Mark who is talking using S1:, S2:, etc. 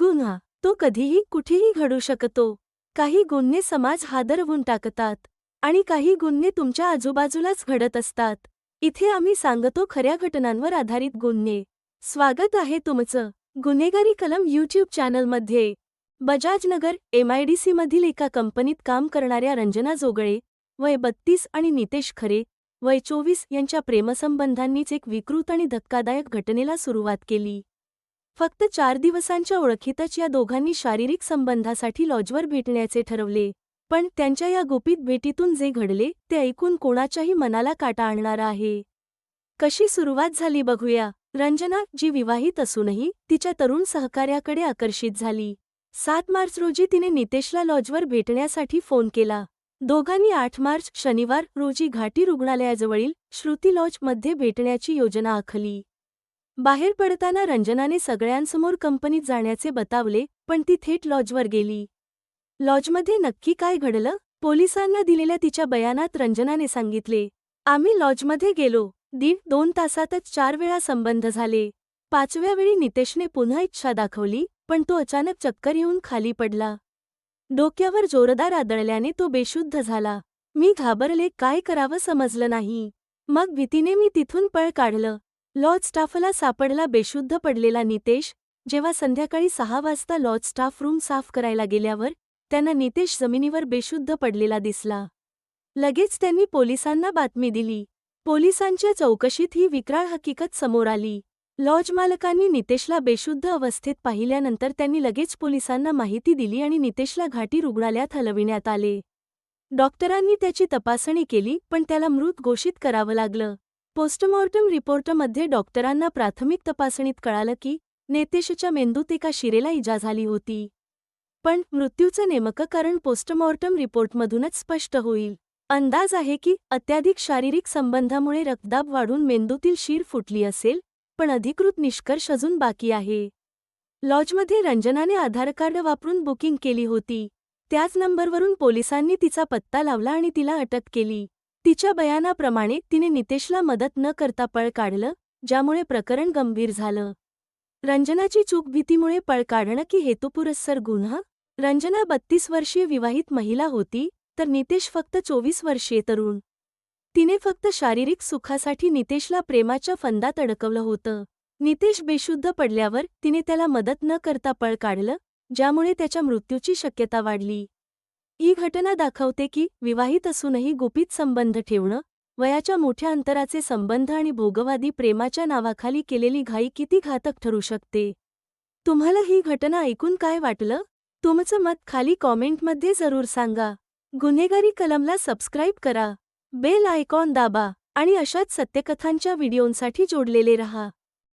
S1: गुन्हा तो कधीही कुठेही घडू शकतो. काही गुन्हे समाज हादरवून टाकतात आणि काही गुन्हे तुमच्या आजूबाजूलाच घडत असतात. इथे आम्ही सांगतो खऱ्या घटनांवर आधारित गुन्हे. स्वागत आहे तुमचं गुन्हेगारी कलम यूट्यूब चॅनलमध्ये. बजाजनगर एमआयडीसीमधील एका कंपनीत काम करणाऱ्या रंजना जोगळे वय बत्तीस आणि नितेश खरे वय चोवीस यांच्या प्रेमसंबंधांनीच एक विकृत आणि धक्कादायक घटनेला सुरुवात केली. फक्त चार दिवसांच्या ओळखीतच या दोघांनी शारीरिक संबंधासाठी लॉजवर भेटण्याचे ठरवले. पण त्यांच्या या गुपित भेटीतून जे घडले ते ऐकून कोणाच्याही मनाला काटा आणणारा आहे. कशी सुरुवात झाली बघूया. रंजना जी विवाहित असूनही तिच्या तरुण सहकार्याकडे आकर्षित झाली. सात मार्च रोजी तिने नितेशला लॉजवर भेटण्यासाठी फोन केला. दोघांनी आठ मार्च शनिवार रोजी घाटी रुग्णालयाजवळील श्रुती लॉजमध्ये भेटण्याची योजना आखली. बाहेर पडताना रंजनाने सगळ्यांसमोर कंपनीत जाण्याचे बतावले पण ती थेट लॉजवर गेली. लॉजमध्ये नक्की काय घडलं? पोलिसांना दिलेल्या तिच्या बयानात रंजनाने सांगितले आम्ही लॉजमध्ये गेलो. दीड दोन तासातच चार वेळा संबंध झाले. पाचव्या वेळी नितेशने पुन्हा इच्छा दाखवली पण तो अचानक चक्कर येऊन खाली पडला. डोक्यावर जोरदार आदळल्याने तो बेशुद्ध झाला. मी घाबरले काय करावं समजलं नाही. मग भीतीने मी तिथून पळ काढलं. लॉज स्टाफला सापडला बेशुद्ध पडलेला नितेश जेव्हा संध्याकाळी सहा वाजता लॉज स्टाफ रूम साफ करायला गेल्यावर त्यांना नितेश जमिनीवर बेशुद्ध पडलेला दिसला. लगेच त्यांनी पोलिसांना बातमी दिली. पोलिसांच्या चौकशीत ही विक्राळ हकीकत समोर आली. लॉज मालकांनी नितेशला बेशुद्ध अवस्थेत पाहिल्यानंतर त्यांनी लगेच पोलिसांना माहिती दिली आणि नितेशला घाटी रुग्णालयात हलविण्यात आले. डॉक्टरांनी त्याची तपासणी केली पण त्याला मृत घोषित करावं लागलं. पोस्टमॉर्टम रिपोर्टमध्ये डॉक्टरांना प्राथमिक तपासणीत कळालं की नेतेशच्या मेंदूत एका शिरेला इजा झाली होती. पण मृत्यूचं नेमकं कारण पोस्टमॉर्टम रिपोर्टमधूनच स्पष्ट होईल. अंदाज आहे की अत्याधिक शारीरिक संबंधामुळे रक्तदाब वाढून मेंदूतील शीर फुटली असेल पण अधिकृत निष्कर्ष अजून बाकी आहे. लॉजमध्ये रंजनाने आधार कार्ड वापरून बुकिंग केली होती. त्याच नंबरवरून पोलिसांनी तिचा पत्ता लावला आणि तिला अटक केली. तिच्या बयानाप्रमाणे तिने नितेशला मदत न करता पळ काढलं ज्यामुळे प्रकरण गंभीर झालं. रंजनाची चूक भीतीमुळे पळ काढणं की हेतुपुरस्सर गुन्हा? रंजना बत्तीस वर्षीय विवाहित महिला होती तर नितेश फक्त चोवीस वर्षीय तरुण. तिने फक्त शारीरिक सुखासाठी नितेशला प्रेमाच्या फंदात अडकवलं होतं. नितेश बेशुद्ध पडल्यावर तिने त्याला मदत न करता पळ काढलं ज्यामुळे त्याच्या मृत्यूची शक्यता वाढली. ही घटना दाखवते की विवाहित असूनही गुपित संबंध ठेवणं वयाच्या मोठ्या अंतराचे संबंध आणि भोगवादी प्रेमाच्या नावाखाली केलेली घाई किती घातक ठरू शकते? तुम्हाला ही घटना ऐकून काय वाटलं? तुमचं मत खाली कॉमेंटमध्ये जरूर सांगा. गुन्हेगारी कलमला सबस्क्राईब करा. बेल आयकॉन दाबा आणि अशाच सत्यकथांच्या व्हिडिओंसाठी जोडलेले रहा.